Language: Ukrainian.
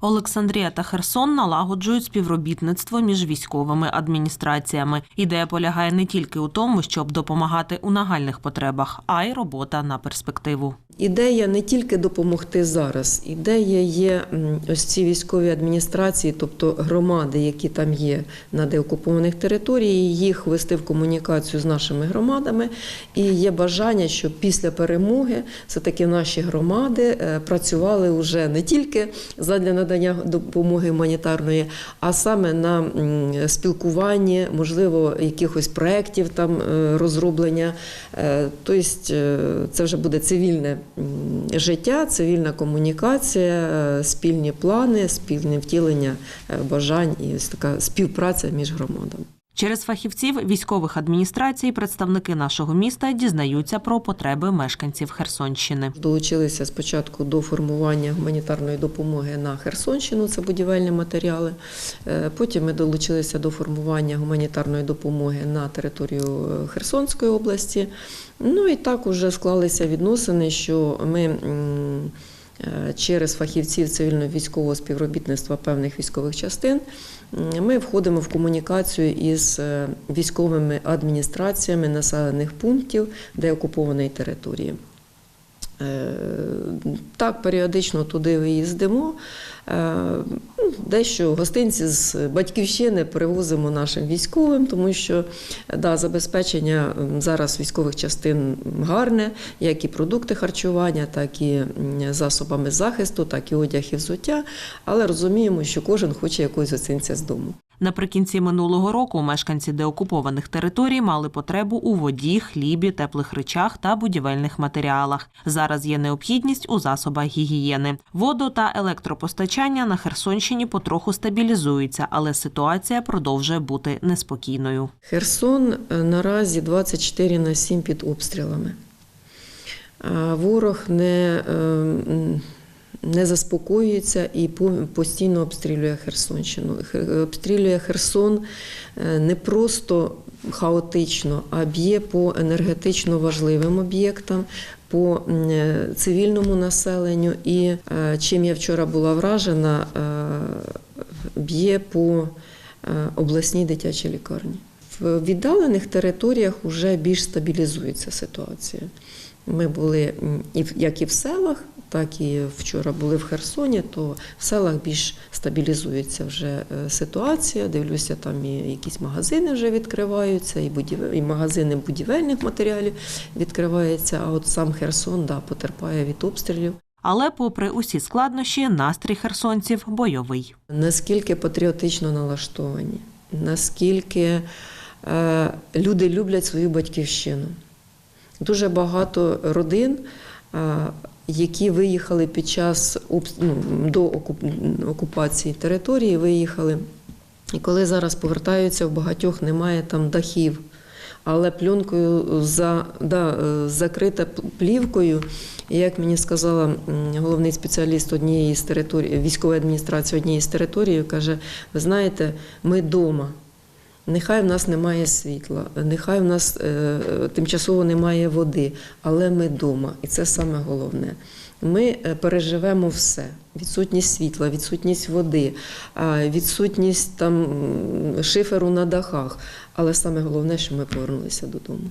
Олександрія та Херсон налагоджують співробітництво між військовими адміністраціями. Ідея полягає не тільки у тому, щоб допомагати у нагальних потребах, а й робота на перспективу. Ідея не тільки допомогти зараз. Ідея є ось ці військові адміністрації, тобто громади, які там є на деокупованих територіях, їх вести в комунікацію з нашими громадами. І є бажання, щоб після перемоги все-таки наші громади е, працювали вже не тільки задля надання допомоги гуманітарної, а саме на спілкування, можливо, якихось проєктів там е, розроблення. Е, Тобто е, це вже буде цивільне життя, цивільна комунікація, спільні плани, спільне втілення бажань і ось така співпраця між громадами. Через фахівців військових адміністрацій представники нашого міста дізнаються про потреби мешканців Херсонщини. Долучилися спочатку до формування гуманітарної допомоги на Херсонщину, це будівельні матеріали. Е, Потім ми долучилися до формування гуманітарної допомоги на територію е, Херсонської області. Ну і так уже склалися відносини, що ми. Е, Через фахівців цивільно-військового співробітництва певних військових частин ми входимо в комунікацію із е, військовими адміністраціями населених пунктів деокупованої території. Е, Так, періодично туди виїздимо. Дещо гостинці з батьківщини привозимо нашим військовим, тому що да, забезпечення зараз військових частин гарне, як і продукти харчування, так і засобами захисту, так і одяг і взуття. Але розуміємо, що кожен хоче якогось гостинця з дому. Наприкінці минулого року мешканці деокупованих територій мали потребу у воді, хлібі, теплих речах та будівельних матеріалах. Зараз є необхідність у засобах гігієни. Воду та електропостачання на Херсонщині потроху стабілізуються, але ситуація продовжує бути неспокійною. Херсон е, наразі 24 на 7 під обстрілами. Ворог не, е, не заспокоюється і по- постійно обстрілює Херсонщину. Обстрілює Херсон е, не просто хаотично, а б'є по енергетично важливим об'єктам, по е, цивільному населенню. І е, чим я вчора була вражена, е, б'є по е, обласній дитячій лікарні. В віддалених територіях вже більш стабілізується ситуація. Ми були і як і в селах, так і вчора були в Херсоні, то в селах більш стабілізується вже е, ситуація. Дивлюся, там і якісь магазини вже відкриваються, і, будів... і магазини будівельних матеріалів відкриваються. А от сам Херсон да, потерпає від обстрілів. Але, попри усі складнощі, настрій херсонців бойовий. наскільки патріотично налаштовані, наскільки е, люди люблять свою батьківщину. Дуже багато родин, які виїхали під час ну, до окуп- окупації території, виїхали. І коли зараз повертаються, в багатьох немає там дахів. Але пленкою за, да, закрита плівкою, як мені сказала головний спеціаліст однієї з територій, військової адміністрації однієї з територій, каже: ви знаєте, ми вдома. Нехай в нас немає світла, нехай в нас е, тимчасово немає води, але ми вдома, і це саме головне. Ми е, переживемо все: відсутність світла, відсутність води, відсутність там шиферу на дахах. Але саме головне, що ми повернулися додому.